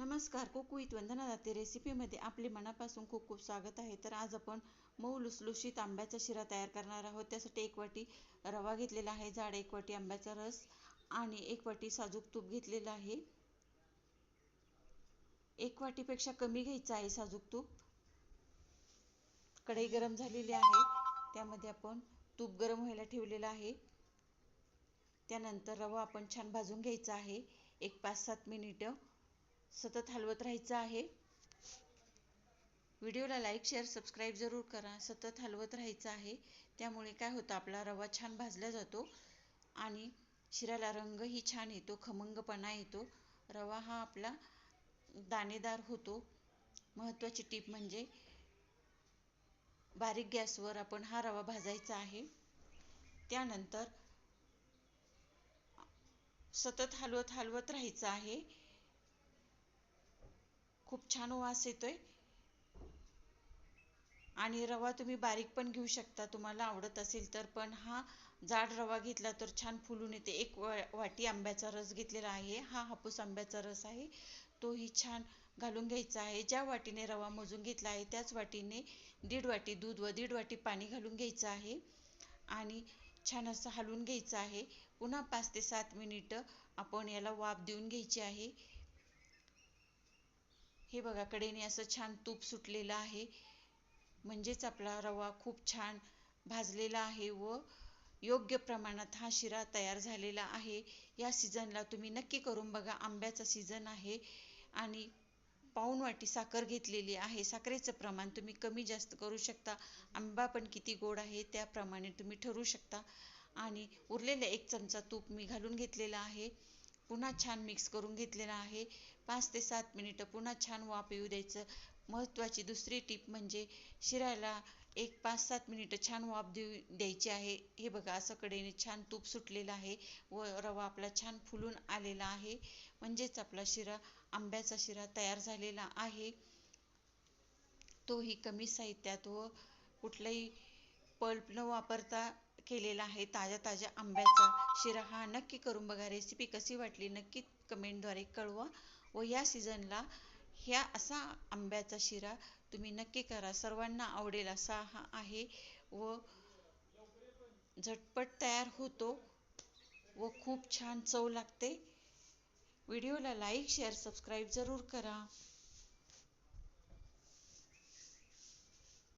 नमस्कार कुकू विथ वंदना दाते रेसिपीमध्ये आपले मनापासून खूप खूप स्वागत आहे. तर आज आपण मऊ लुसलुशीत आंब्याचा शिरा तयार करणार आहोत. त्यासाठी एक वाटी रवा घेतलेला आहे जाड एक वाटी आंब्याचा रस आणि एक वाटी साजूक तूप घेतलेलं आहे. एक वाटीपेक्षा कमी घ्यायचं आहे साजूक तूप. कढई गरम झालेली आहे. त्यामध्ये आपण तूप गरम व्हायला ठेवलेलं आहे. त्यानंतर रवा आपण छान भाजून घ्यायचा आहे. एक पाच सात मिनिटं. सतत हलवत राहायचं आहे. व्हिडिओला लाईक शेअर सबस्क्राईब जरूर करा. सतत हलवत राहायचं आहे. त्यामुळे काय होतं आपला रवा छान भाजला जातो आणि शिराला रंगही छान येतो खमंगपणा येतो. रवा हा आपला दाणेदार होतो. महत्त्वाची टीप म्हणजे बारीक गॅसवर आपण हा रवा भाजायचा आहे. त्यानंतर सतत हलवत हलवत राहायचं आहे. खूप छान वास येतोय. आणि रवा तुम्ही बारीक पण घेऊ शकता तुम्हाला आवडत असेल तर पण हा जाड रवा घेतला तर छान फुलून येते. एक वाटी आंब्याचा रस घेतलेला आहे हा हापूस आंब्याचा रस आहे. तोही छान घालून घ्यायचा आहे. ज्या वाटीने रवा मोजून घेतला आहे त्याच वाटीने दीड वाटी दूध व दीड वाटी पाणी घालून घ्यायचं आहे. आणि छान असं हलवून घ्यायचं आहे. पुन्हा पाच ते सात मिनिटं आपण याला वाफ देऊन घ्यायची आहे. हे बघा कडेने असं छान तूप सुटलेलं आहे. म्हणजेच आपला रवा खूप छान भाजलेला आहे व योग्य प्रमाणात हा शिरा तयार झालेला आहे. या सीझनला तुम्ही नक्की करून बघा आंब्याचा सीझन आहे आणि पाऊण वाटी साखर घेतलेली आहे. साखरेचं प्रमाण तुम्ही कमी जास्त करू शकता. आंबा पण किती गोड आहे त्याप्रमाणे तुम्ही ठरवू शकता. आणि उरलेलं एक चमचा तूप मी घालून घेतलेला आहे. पुन्हा छान मिक्स करून घेतलेला आहे. पाच ते सात मिनिटं पुन्हा छान वाफ येऊ द्यायचं. महत्त्वाची दुसरी टीप म्हणजे शिरायला एक पाच सात मिनिटं छान वाफ देऊ द्यायची आहे. हे बघा असं कडेने छान तूप सुटलेलं आहे. व रवा आपला छान फुलून आलेला आहे. म्हणजेच आपला शिरा आंब्याचा शिरा तयार झालेला आहे. तोही कमी साहित्यात व कुठलाही पल्प न वापरता केलेला आहे. ताज्या ताज्या आंब्याचा शिरा हा नक्की करून बघा. रेसिपी कशी वाटली नक्की कमेंटद्वारे कळवा व या सीझनला ह्या असा आंब्याचा शिरा तुम्ही नक्की करा. सर्वांना आवडेल असा हा आहे व झटपट तयार होतो व खूप छान चव लागते. व्हिडिओला लाईक शेअर सबस्क्राईब जरूर करा.